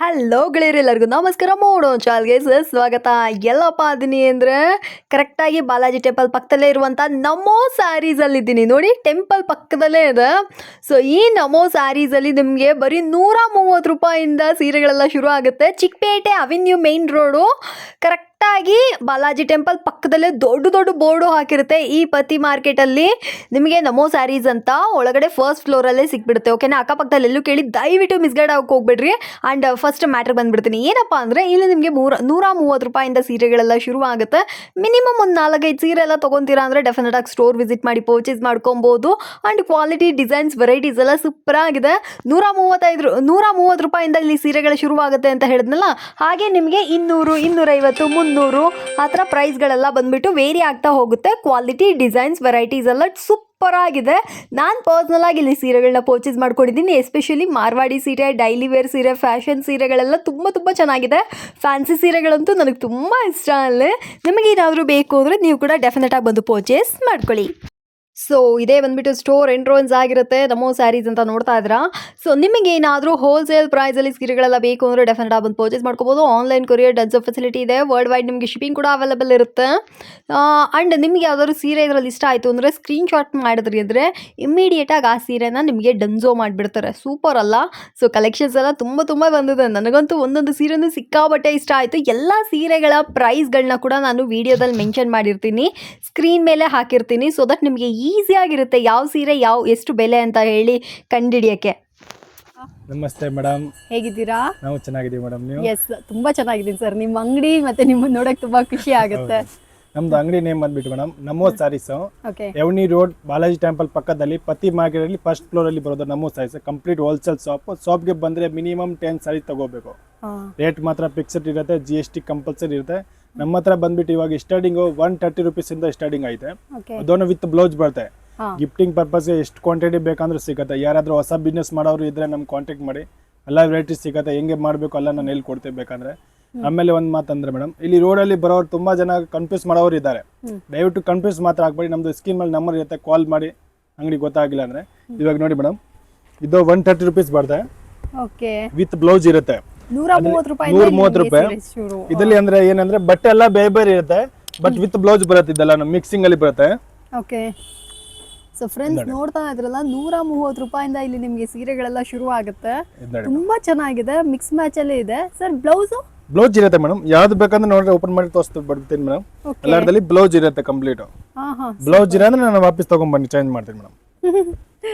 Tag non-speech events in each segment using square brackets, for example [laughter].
Hello ಗೆಳೆಯರೆಲ್ಲರಿಗೂ ನಮಸ್ಕಾರ. ಮೋಡೋ ಚಾಲ್ಗೆ ಸ್ವಾಗತ. ಎಲ್ಲಪ್ಪ ಅದೀನಿ ಅಂದರೆ ಕರೆಕ್ಟಾಗಿ ಬಾಲಾಜಿ ಟೆಂಪಲ್ ಪಕ್ಕದಲ್ಲೇ ಇರುವಂಥ ನಮೋ ಸ್ಯಾರೀಸಲ್ಲಿದ್ದೀನಿ ನೋಡಿ ಟೆಂಪಲ್ ಪಕ್ಕದಲ್ಲೇ ಇದೆ. ಸೊ ಈ ನಮೋ ಸ್ಯಾರೀಸಲ್ಲಿ ನಿಮಗೆ ಬರೀ ನೂರ ಮೂವತ್ತು ರೂಪಾಯಿಂದ ಸೀರೆಗಳೆಲ್ಲ ಶುರು ಆಗುತ್ತೆ. ಚಿಕ್ಕಪೇಟೆ ಅವೆನ್ಯೂ ಮೇನ್ ರೋಡು ಕರೆಕ್ಟಾಗಿ ಬಾಲಾಜಿ ಟೆಂಪಲ್ ಪಕ್ಕದಲ್ಲೇ ದೊಡ್ಡ ದೊಡ್ಡ ಬೋರ್ಡು ಹಾಕಿರುತ್ತೆ. ಈ ಪತಿ ಮಾರ್ಕೆಟಲ್ಲಿ ನಿಮಗೆ ನಮೋ ಸ್ಯಾರೀಸ್ ಅಂತ ಒಳಗಡೆ ಫಸ್ಟ್ ಫ್ಲೋರಲ್ಲೇ ಸಿಕ್ಬಿಡುತ್ತೆ. ಓಕೆನಾ ಅಕ್ಕಪಕ್ಕದಲ್ಲಿ ಎಲ್ಲೂ ಕೇಳಿ ದಯವಿಟ್ಟು ಮಿಸ್ಗೈಡ್ ಆಗಕ್ಕೆ ಹೋಗ್ಬಿಡ್ರಿ. ಆ್ಯಂಡ್ ಫಸ್ಟ್ ಮ್ಯಾಟ್ರಿಗೆ ಬಂದ್ಬಿಡ್ತೀನಿ. ಏನಪ್ಪ ಅಂದರೆ ಇಲ್ಲಿ ನಿಮಗೆ ಮೂರ, ನೂರ ಮೂವತ್ತು ರೂಪಾಯಿಂದ ಸೀರೆಗಳೆಲ್ಲ ಶುರು ಆಗುತ್ತೆ. ಮಿನಿಮಮ್ ಒಂದು ನಾಲ್ಕೈದು ಸೀರೆ ಎಲ್ಲ ತೊಗೊತೀರಾ ಅಂದರೆ ಡೆಫಿನೆಟ್ ಆಗಿ ಸ್ಟೋರ್ ವಿಸಿಟ್ ಮಾಡಿ ಪರ್ಚೇಸ್ ಮಾಡ್ಕೊಬೋದು. ಆ್ಯಂಡ್ ಕ್ವಾಲಿಟಿ ಡಿಸೈನ್ಸ್ ವೆರೈಟೀಸ್ ಎಲ್ಲ ಸೂಪರ್ ಆಗಿದೆ. ನೂರ ಮೂವತ್ತೈದು ನೂರ ಮೂವತ್ತು ರೂಪಾಯಿಂದ ಇಲ್ಲಿ ಸೀರೆಗಳು ಶುರುವಾಗುತ್ತೆ ಅಂತ ಹೇಳಿದ್ನಲ್ಲ? ಹಾಗೆ ನಿಮಗೆ ಇನ್ನೂರು, ಇನ್ನೂರೈವತ್ತು, ಮುನ್ನೂರು ಆ ಥರ ಪ್ರೈಸ್ಗಳೆಲ್ಲ ಬಂದುಬಿಟ್ಟು ವೇರಿ ಆಗ್ತಾ ಹೋಗುತ್ತೆ. ಕ್ವಾಲಿಟಿ, ಡಿಸೈನ್ಸ್, ವೆರೈಟೀಸ್ ಎಲ್ಲ ಸೂಪರ್ ಆಗಿದೆ. ನಾನು ಪರ್ಸ್ನಲ್ ಆಗಿ ಇಲ್ಲಿ ಸೀರೆಗಳನ್ನ ಪರ್ಚೇಸ್ ಮಾಡ್ಕೊಂಡಿದ್ದೀನಿ. ಎಸ್ಪೆಷಲಿ ಮಾರ್ವಾಡಿ ಸೀರೆ, ಡೈಲಿ ವೇರ್ ಸೀರೆ, ಫ್ಯಾಷನ್ ಸೀರೆಗಳೆಲ್ಲ ತುಂಬ ತುಂಬ ಚೆನ್ನಾಗಿದೆ. ಫ್ಯಾನ್ಸಿ ಸೀರೆಗಳಂತೂ ನನಗೆ ತುಂಬ ಇಷ್ಟ ಅಲ್ಲಿ. ನಿಮಗೆ ಏನಾದರೂ ಬೇಕು ಅಂದರೆ ನೀವು ಕೂಡ ಡೆಫಿನೆಟಾಗಿ ಬಂದು ಪರ್ಚೇಸ್ ಮಾಡ್ಕೊಳ್ಳಿ. ಸೊ ಇದೇ ಬಂದ್ಬಿಟ್ಟು ಸ್ಟೋರ್ ಎಂಟ್ರೋನ್ಸ್ ಆಗಿರುತ್ತೆ. ನಮೋ ಸ್ಯಾರೀಸ್ ಅಂತ ನೋಡ್ತಾ ಇದ್ದೀರಾ? ಸೊ ನಿಮಗೆ ಏನಾದರೂ ಹೋಲ್ಸೇಲ್ ಪ್ರೈಸಲ್ಲಿ ಸೀರೆಗಳೆಲ್ಲ ಬೇಕು ಅಂದರೆ ಡೆಫಿನೆಟ್ ಆಗಿ ಬಂದು ಪರ್ಚೇಸ್ ಮಾಡ್ಕೋಬೋದು. ಆನ್ಲೈನ್ ಕೊರಿಯರ್ ಡನ್ಸ್ ಫೆಸಿಲಿಟಿ ಇದೆ. ವರ್ಲ್ಡ್ ವೈಡ್ ನಿಮಗೆ ಶಿಪ್ಪಿಂಗ್ ಕೂಡ ಅವೈಲೇಬಲ್ ಇರುತ್ತೆ. ಆ್ಯಂಡ್ ನಿಮಗೆ ಯಾವ್ದಾದ್ರು ಸೀರೆ ಇದರಲ್ಲಿ ಇಷ್ಟ ಆಯಿತು ಅಂದರೆ ಸ್ಕ್ರೀನ್ಶಾಟ್ ಮಾಡಿದ್ರಿ ಅಂದರೆ ಇಮ್ಮಿಡಿಯೇಟಾಗಿ ಆ ಸೀರೆನ ನಿಮಗೆ ಡನ್ಸೋ ಮಾಡಿಬಿಡ್ತಾರೆ. ಸೂಪರ್ ಅಲ್ಲ? ಸೊ ಕಲೆಕ್ಷನ್ಸ್ ಎಲ್ಲ ತುಂಬ ತುಂಬ ಬಂದಿದೆ. ನನಗಂತೂ ಒಂದೊಂದು ಸೀರೆನೂ ಸಿಕ್ಕಾಬಟ್ಟೆ ಇಷ್ಟ ಆಯಿತು. ಎಲ್ಲ ಸೀರೆಗಳ ಪ್ರೈಸ್ಗಳನ್ನ ಕೂಡ ನಾನು ವಿಡಿಯೋದಲ್ಲಿ ಮೆನ್ಷನ್ ಮಾಡಿರ್ತೀನಿ. ಸ್ಕ್ರೀನ್ ಮೇಲೆ ಹಾಕಿರ್ತೀನಿ. ಸೊ ದಟ್ ನಿಮಗೆ ಈಸಿಯಾಗಿರುತ್ತೆ. ಯಾವ ಸೀರೆ ಯಾವ ಎಷ್ಟು ಬೆಲೆ ಅಂತ ಹೇಳಿ ಕಂಡಿಡಿಯಕ್ಕೆ ನಮಸ್ತೆ ಮೇಡಮ್. ಹೇಗಿದ್ದೀರಾ? ನಾವು ಚೆನ್ನಾಗಿದ್ದೀವಿ ಮೇಡಮ್ ನೀವು? ಎಸ್ ತುಂಬಾ ಚೆನ್ನಾಗಿದ್ದೀನಿ ಸರ್. ನಿಮ್ಮ ಅಂಗಡಿ ಮತ್ತೆ ನಿಮ್ಮನ್ನ ನೋಡಕ್ ತುಂಬಾ ಖುಷಿ ಆಗುತ್ತೆ. ನಮ್ದು ಅಂಗಡಿ ನೇಮ್ ಬಂದ್ಬಿಟ್ಟು madam Namo saris okay avenue road Balaji temple ಪಕ್ಕದಲ್ಲಿ ಪತಿ ಮಾರ್ಕೆಟ್ ಅಲ್ಲಿ ಫಸ್ಟ್ ಫ್ಲೋರ್ ಅಲ್ಲಿ ಬರೋದು ನಮೋ ಸಾರೀಸ್. ಕಂಪ್ಲೀಟ್ ಹೋಲ್ಸೇಲ್ ಶಾಪ್ಗೆ ಬಂದ್ರೆ ಮಿನಿಮಮ್ ಟೆನ್ ಸಾರಿ ತಗೋಬೇಕು. ರೇಟ್ ಮಾತ್ರ ಫಿಕ್ಸ್ಡ್ ಇರುತ್ತೆ ಜಿ ಎಸ್ ಟಿ ಕಂಪಲ್ಸರಿ ಇರುತ್ತೆ. ನಮ್ಮ ಹತ್ರ ಬಂದ್ಬಿಟ್ಟು ಇವಾಗ ಸ್ಟಾರ್ಟಿಂಗ್ ಒನ್ ತರ್ಟಿ ರುಪೀಸ್ ಇಂದ ಸ್ಟಾರ್ಟಿಂಗ್ ಐತೆ. ಅದನ್ನು ವಿತ್ ಬ್ಲೌಸ್ ಬರುತ್ತೆ. ಗಿಫ್ಟಿಂಗ್ ಪರ್ಪಸ್ ಎಷ್ಟು ಕ್ವಾಂಟಿಟಿ ಬೇಕಂದ್ರೂ ಸಿಗುತ್ತೆ. ಯಾರಾದರೂ ಹೊಸ ಬಿಸ್ನೆಸ್ ಮಾಡೋರು ಇದ್ರೆ ನಮ್ಗೆ ಕಾಂಟ್ಯಾಕ್ಟ್ ಮಾಡಿ. ಎಲ್ಲ ವೆರೈಟಿ ಸಿಗುತ್ತೆ. ಹೆಂಗೆ ಮಾಡಬೇಕು ಎಲ್ಲ ನಾನು ಹೇಳ್ಕೊಡ್ತೇವೆ ಬೇಕಂದ್ರೆ. ಆಮೇಲೆ ಒಂದು ಮಾತಂದ್ರೆ ಮೇಡಮ್ ಇಲ್ಲಿ ರೋಡಲ್ಲಿ ಬರೋರು ತುಂಬಾ ಜನ ಕನ್ಫ್ಯೂಸ್ ಮಾಡೋರು ಇದ್ದಾರೆ. ದಯವಿಟ್ಟು ಕನ್ಫ್ಯೂಸ್ ಮಾತ್ರ ಆಗ್ಬೇಡಿ ನಮ್ದು ಸ್ಕೀನ್ ಮೇಲೆ ನಂಬರ್ ಇರುತ್ತೆ ಕಾಲ್ ಮಾಡಿ ಅಂಗಡಿ ಗೊತ್ತಾಗಿಲ್ಲ ಅಂದ್ರೆ. ಇವಾಗ ನೋಡಿ ಮೇಡಮ್ ಇದು ಒನ್ ತರ್ಟಿ ರುಪೀಸ್ ಬರ್ತದೆ ಓಕೆ. ವಿತ್ ಬ್ಲೌಸ್ ಇರುತ್ತೆ. ನೂರ ಮೂವತ್ತು ರೂಪಾಯಿ ನೂರ ಮೂವತ್ತು ರೂಪಾಯಿ. ಇದರಲ್ಲಿ ಅಂದ್ರೆ ಏನಂದ್ರೆ ಬಟ್ಟೆ ಎಲ್ಲ ಬೇರೆ ಬೇರೆ ಇರುತ್ತೆ ಬಟ್ ವಿತ್ ಬ್ಲೌಸ್ ಬರುತ್ತೆ ಇದೆಲ್ಲ ಮಿಕ್ಸಿಂಗ್ ಅಲ್ಲಿ ಬರುತ್ತೆ. ಓಕೆ. ಸೊ ಫ್ರೆಂಡ್ಸ್ ನೋಡ್ತಾ ಇದ್ರಲ್ಲ ನೂರ ಮೂವತ್ತು ರೂಪಾಯಿಂದ ಇಲ್ಲಿ ನಿಮಗೆ ಸೀರೆಗಳೆಲ್ಲ ಶುರು ಆಗುತ್ತೆ ತುಂಬಾ ಚೆನ್ನಾಗಿದೆ ಮಿಕ್ಸ್ ಮ್ಯಾಚ್ ಅಲ್ಲಿ ಇದೆ. ಸರ್ ಬ್ಲೌಸು ಬ್ಲೌಸ್ ಇರುತ್ತೆ ಮೇಡಮ್ ಯಾವ್ದು ಬೇಕಂದ್ರೆ ನೋಡ್ರಿ ಓಪನ್ ಮಾಡಿ ತೋರಿಸ್ತು ಬರ್ತೀನಿ ಮೇಡಮ್ ಎಲ್ಲಾರದಲ್ಲಿ ಬ್ಲೌಸ್ ಇರುತ್ತೆ ಕಂಪ್ಲೀಟ್ ಬ್ಲೌಸ್ ಇರೋದ್ರೆ ಅಂದ್ರೆ ನಾನು ವಾಪಸ್ ತಗೊಂಡ್ಬನ್ನಿ ಚೇಂಜ್ ಮಾಡ್ತೀನಿ ಮೇಡಮ್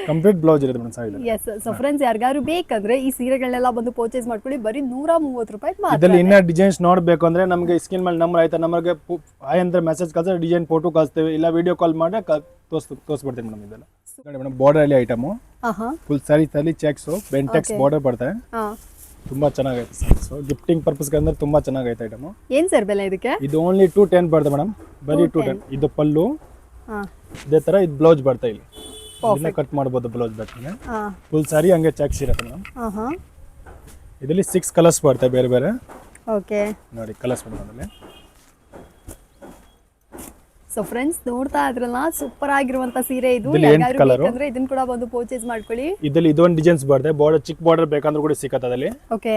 ಕಂಪ್ಲೀಟ್ ಬ್ಲೌಸ್ ಇರುತ್ತೆ ಮೇಡಮ್ ಸಾಯಿಲ್. ಎಸ್ ಸೊ ಫ್ರೆಂಡ್ಸ್ ಯಾರ್ಗಾರು ಬೇಕಂದ್ರೆ ಈ ಸೀರೆಗಳನ್ನೆಲ್ಲ ಬಂದು ಪರ್ಚೇಸ್ ಮಾಡ್ಕೊಳ್ಳಿ. ಬರೀ ನೂರ ಮೂವತ್ತು ರೂಪಾಯಿ ಮಾತ್ರ. ಇದರಲ್ಲಿ ಇನ್ನ ಡಿಸೈನ್ಸ್ ನೋಡಬೇಕು ಅಂದ್ರೆ ನಮಗೆ ಸ್ಕ್ರೀನ್ ಮೇಲೆ ನಂಬರ್ ಆಯ್ತಾ ನಮಗೆ ಆಯ್ ಅಂತ ಮೆಸೇಜ್ ಕಳ್ಸಿದ್ರೆ ಡಿಸೈನ್ ಫೋಟೋ ಕಳಿಸ್ತೇವೆ. ಇಲ್ಲ ವಿಡಿಯೋ ಕಾಲ್ ಮಾಡಿ ತೋರ್ಸ್ ತೋರಿಸ್ಬಿಡ್ತೀನಿ ಮೇಡಮ್ ಇದೆಲ್ಲ. ನೋಡಿ ಮೇಡಮ್ ಬಾರ್ಡರ್ ಅಲ್ಲಿ item full sari sari checks Bentex. Border ಬರ್ತಾರೆ ತುಂಬಾ ಚೆನ್ನಾಗೈತೆ ಸೊ ಗಿಫ್ಟಿಂಗ್ ಪರ್ಪಸ್ಗೆ ಅಂದ್ರೆ ತುಂಬಾ ಚೆನ್ನಾಗೈತೆ ಐಟಮು ಏನ್ ಸರ್ ಬೆಲೆ ಇದಕ್ಕೆ? ಇದು ಓನ್ಲಿ ಟು ಟೆನ್ ಬರ್ತದೆ ಮೇಡಮ್ ಬರೀ ಟು ಟೆನ್ ಇದು ಪಲ್ಲು. ಹಾ. ಇದೇ ತರ ಇದು ಬ್ಲೌಸ್ ಬರ್ತಾ ಇಲ್ಲಿ. ಇದನ್ನ ಕಟ್ ಮಾಡ್ಬೋದು ಬ್ಲೌಸ್ ಬೇಕಾದ್ರೆ ಹಾ. ಫುಲ್ ಸಾರಿ ಹಂಗೆ ಚೆಕ್ಸ್ ಇರುತ್ತೆ ಮೇಡಮ್ ಹಾ ಹಾ ಇದರಲ್ಲಿ ಸಿಕ್ಸ್ ಕಲರ್ಸ್ ಬರ್ತವೆ ಬೇರೆ ಬೇರೆ. ಓಕೆ ನೋಡಿ ಕಲರ್ಸ್ ಬರ್ತದೆ ಸೊ ಫ್ರೆಂಡ್ಸ್ ನೋಡ್ತಾ ಇದ್ರಲ್ಲ ಸೂಪರ್ ಆಗಿರುವಂತ ಸೀರೆ ಇದು. ಇದ್ರಲ್ಲಿ ಎಂಟ್ ಯಾರಿಗಾರು colour? ಬೇಕಂದ್ರೆ ಇದನ್ನ ಕೂಡ ಬಂದು ಪರ್ಚೇಸ್ ಮಾಡ್ಕೊಳ್ಳಿ. ಇದರಲ್ಲಿ ಇದೊಂದು ಡಿಸೈನ್ಸ್ ಬರ್ತದೆ ಬಾರ್ಡರ್ ಚಿಕ್ ಬಾರ್ಡರ್ ಬೇಕಂದ್ರೆ ಕೂಡ ಸಿಕ್ಕತ್ತೆ ಅದರಲ್ಲಿ. ಓಕೆ